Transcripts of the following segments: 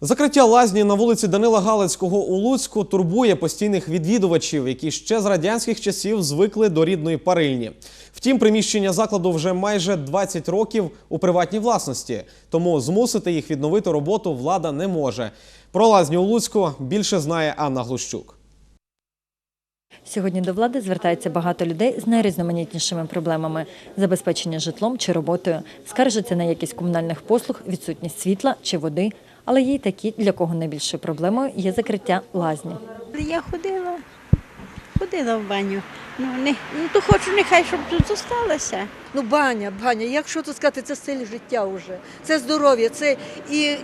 Закриття лазні на вулиці Данила Галицького у Луцьку турбує постійних відвідувачів, які ще з радянських часів звикли до рідної парильні. Втім, приміщення закладу вже майже 20 років у приватній власності, тому змусити їх відновити роботу влада не може. Про лазню у Луцьку більше знає Анна Глущук. Сьогодні до влади звертається багато людей з найрізноманітнішими проблемами забезпечення житлом чи роботою, скаржаться на якість комунальних послуг, відсутність світла чи води. Але є й такі, для кого найбільшою проблемою є закриття лазні. Я ходила, ходила в баню. Ну, не, ну то хочу, нехай щоб тут зосталася. Ну, баня, баня, якщо тут сказати, це стиль життя вже, це здоров'я, це і,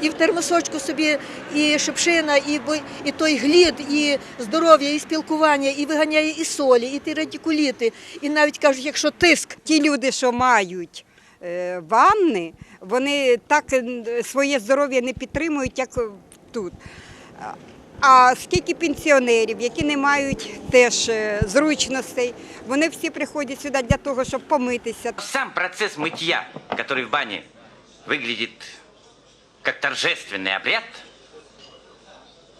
і в термосочку собі, і шипшина, і, і той глід, і здоров'я, і спілкування, і виганяє і солі, і ті радикуліти. І навіть кажуть, якщо тиск, ті люди, що мають ванни, вони так е, своє здоров'я не підтримують, як е, тут. А- А скільки пенсіонерів, які не мають теж е, зручностей, вони всі приходять сюди для того, щоб помитися. Сам процесс мытья, который в бане выглядит как торжественный обряд,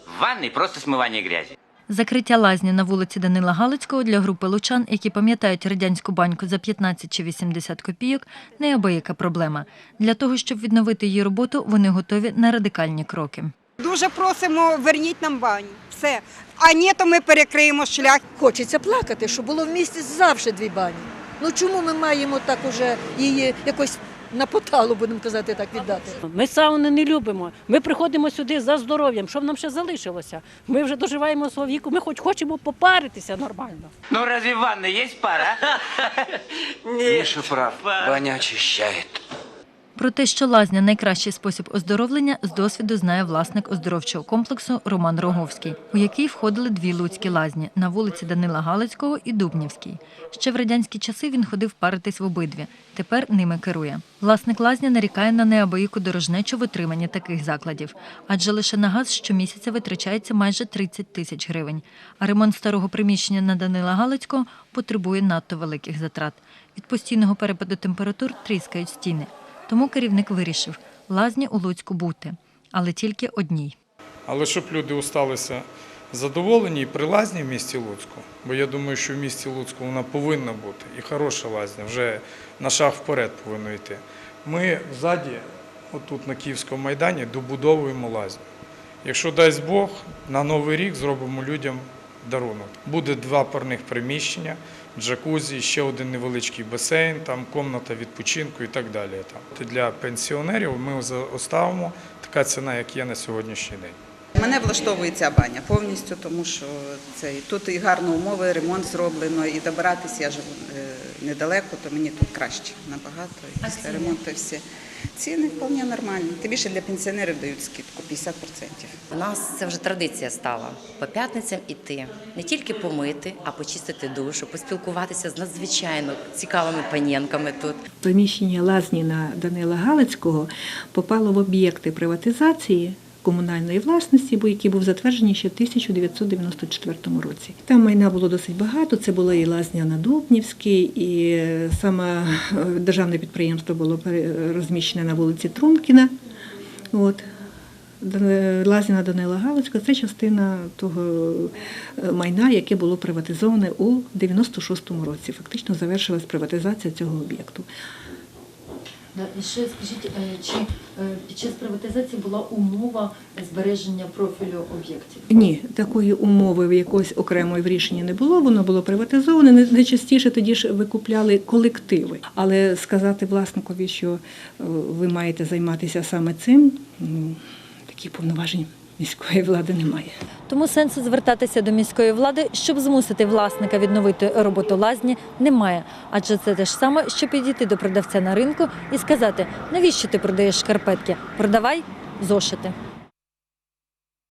в ванной просто смывание грязи. Закриття лазні на вулиці Данила Галицького для групи лучан, які пам'ятають радянську баньку за 15 чи 80 копійок, неабияка проблема. Для того, щоб відновити її роботу, вони готові на радикальні кроки. Дуже просимо, верніть нам баню. Все. А ні, то ми перекриємо шлях. хочеться плакати, що було в місті завжди дві бані. Ну чому ми маємо так уже її якось на поталу, будемо казати, так віддати? Ми сауни не любимо. Ми приходимо сюди за здоров'ям. Що нам ще залишилося? Ми вже доживаємо свого віку. Ми хоч хочемо попаритися нормально. Ну разве в ванной есть пара? Миша прав, Ваня очищает. Про те, що лазня найкращий спосіб оздоровлення, з досвіду знає власник оздоровчого комплексу Роман Роговський, у який входили дві луцькі лазні на вулиці Данила Галицького і Дубнівській. Ще в радянські часи він ходив паритись в обидві. Тепер ними керує. Власник лазні нарікає на неабияку дорожнечу в таких закладів, адже лише на газ щомісяця витрачається майже 30 тисяч гривень. А ремонт старого приміщення на Данила Галицького потребує надто великих затрат. Від постійного перепаду температур тріскають стіни. Тому керівник вирішив лазні у Луцьку бути, але тільки одній. Але щоб люди осталися задоволені і при лазні в місті Луцьку, бо я думаю, що в місті Луцьку вона повинна бути, і хороша лазня, вже на шаг вперед повинно йти. Ми ззаді, отут на Київському майдані, добудовуємо лазню. Якщо дасть Бог, на Новий рік зробимо людям дарунок. Буде два парних приміщення, джакузі, ще один невеличкий басейн, там комната відпочинку і так далі. Для пенсіонерів ми оставимо така ціна, як є на сьогоднішній день. Мене влаштовує ця баня повністю, тому що це, тут і гарні умови, ремонт зроблено, і добиратися я живу е, недалеко, то мені тут краще набагато. І після ремонту всі ціни вполне нормальні. Тим більше для пенсіонерів дають скидку 50%. У нас це вже традиція стала по п'ятницям іти не тільки помити, а почистити душу, поспілкуватися з надзвичайно цікавими панінками тут. Приміщення лазні на Данила Галицького попало в об'єкти приватизації комунальної власності, бо який був затверджений ще в 1994 році. Там майна було досить багато. Це була і лазня на Дубнівській, і саме е, державне підприємство було розміщене на вулиці Трумкіна. От. Дан- Лазня на Данила Галицького це частина того е, майна, яке було приватизоване у 96-му році. Фактично завершилась приватизація цього об'єкту. І ще скажіть, чи під час приватизації була умова збереження профілю об'єктів? Ні, такої умови в якоїсь окремої в рішенні не було. Воно було приватизоване. Найчастіше тоді ж викупляли колективи. Але сказати власникові, що е, ви маєте займатися саме цим, ну, такі повноважень міської влади немає. Тому сенсу звертатися до міської влади, щоб змусити власника відновити роботу лазні, немає. Адже це те ж саме, що підійти до продавця на ринку і сказати, навіщо ти продаєш шкарпетки? Продавай зошити.